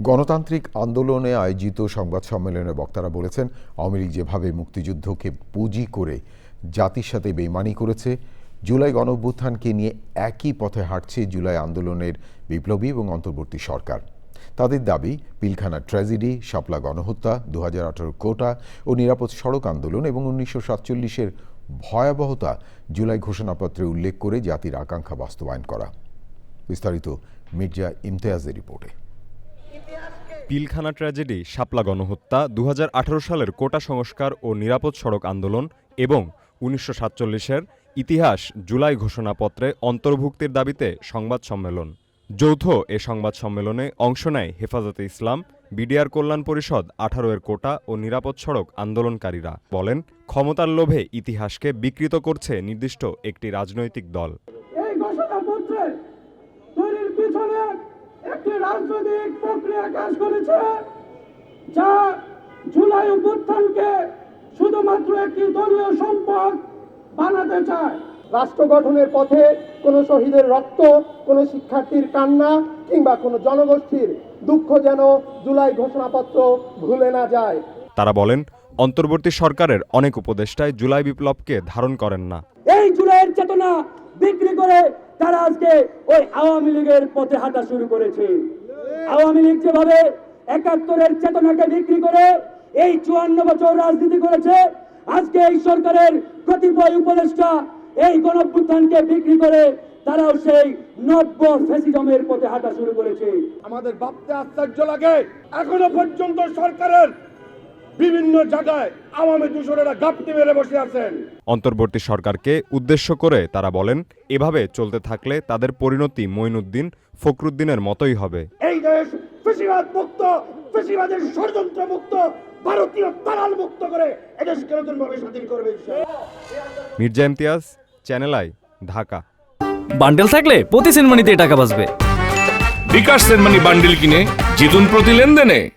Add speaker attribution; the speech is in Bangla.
Speaker 1: গণতান্ত্রিক আন্দোলনে আয়োজিত সংবাদ সম্মেলনে বক্তারা বলেছেন, আওয়ামী লীগ যেভাবে মুক্তিযুদ্ধকে পুঁজি করে জাতির সাথে বেইমানি করেছে, জুলাই গণঅভ্যুত্থানকে নিয়ে একই পথে হাঁটছে জুলাই আন্দোলনের বিপ্লবী এবং অন্তর্বর্তী সরকার। তাদের দাবি, পিলখানা ট্র্যাজেডি, শাপলা গণহত্যা দু হাজার আঠেরো কোটা ও নিরাপদ সড়ক আন্দোলন এবং উনিশশো সাতচল্লিশের ভয়াবহতা জুলাই ঘোষণাপত্রে উল্লেখ করে জাতির আকাঙ্ক্ষা বাস্তবায়ন করা। বিস্তারিত মির্জা ইমতিয়াজের রিপোর্টে।
Speaker 2: পিলখানা ট্র্যাজেডি, শাপলা গণহত্যা দু হাজার আঠারো সালের কোটা সংস্কার ও নিরাপদ সড়ক আন্দোলন এবং উনিশশো সাতচল্লিশের ইতিহাস জুলাই ঘোষণাপত্রে অন্তর্ভুক্তির দাবিতে সংবাদ সম্মেলন। যৌথ এ সংবাদ সম্মেলনে অংশ নেয় হেফাজতে ইসলাম, বিডিআর কল্যাণ পরিষদ, আঠারো এর কোটা ও নিরাপদ সড়ক আন্দোলনকারীরা। বলেন, ক্ষমতার লোভে ইতিহাসকে বিকৃত করছে নির্দিষ্ট একটি রাজনৈতিক দল।
Speaker 3: একটি রাজনৈতিক প্রক্রিয়া কাজ করেছে যা জুলাই অভ্যুত্থানকে শুধুমাত্র একটি দলীয় সম্পদ বানাতে চায়।
Speaker 4: রাষ্ট্র গঠনের পথে কোনো শহীদের রক্ত কোনো শিক্ষার্থীর কান্না কিংবা কোনো জনগোষ্ঠীর দুঃখ যেন জুলাই ঘোষণাপত্র ভুলে না যায়।
Speaker 2: তারা বলেন অন্তর্বর্তী সরকারের অনেক উপদেষ্টায় জুলাই বিপ্লবকে ধারণ করেন না।
Speaker 3: এই জুলাইয়ের চেতনা বিক্রি করে তারা আজকে ওই আওয়ামী লীগের পথে হাঁটা শুরু করেছে। আওয়ামী লীগ যেভাবে একাত্তরের চেতনাকে বিক্রি করে এই চুয়ান্ন বছর রাজনীতি করেছে, আজকে এই সরকারের কতিপয় উপদেষ্টা এই গণভ্যুত্থানকে বিক্রি করে তারাও সেই নব্য ফ্যাসিজমের পথে হাঁটা শুরু করেছে।
Speaker 5: আমাদের ভাবতে আশ্চর্য লাগে, এখনও পর্যন্ত সরকারের বিভিন্ন জায়গায় আওয়ামী দূষণেরা গাপটি মেরে বসে আছেন।
Speaker 2: অন্তর্বর্তী সরকারকে উদ্দেশ্য করে তারা বলেন এভাবে চলতে থাকলে তাদের পরিণতি মঈনুদ্দিন ফখরুদ্দিনের মতোই হবে।
Speaker 5: এই দেশ ফেসিবাদ মুক্ত ফেসিবাদের ষড়যন্ত্র মুক্ত ভারতীয় দালাল মুক্ত করে এদেশকে নতুন ভাবে স্বাধীন করবে
Speaker 2: Mirza Imtiaz channel I Dhaka.
Speaker 6: Bundle থাকলে প্রতি সেনমানিতে টাকা বাঁচবে।
Speaker 7: বিকাশ সেনমানি বান্ডিল কিনে জিতুন প্রতি লেনদেনে।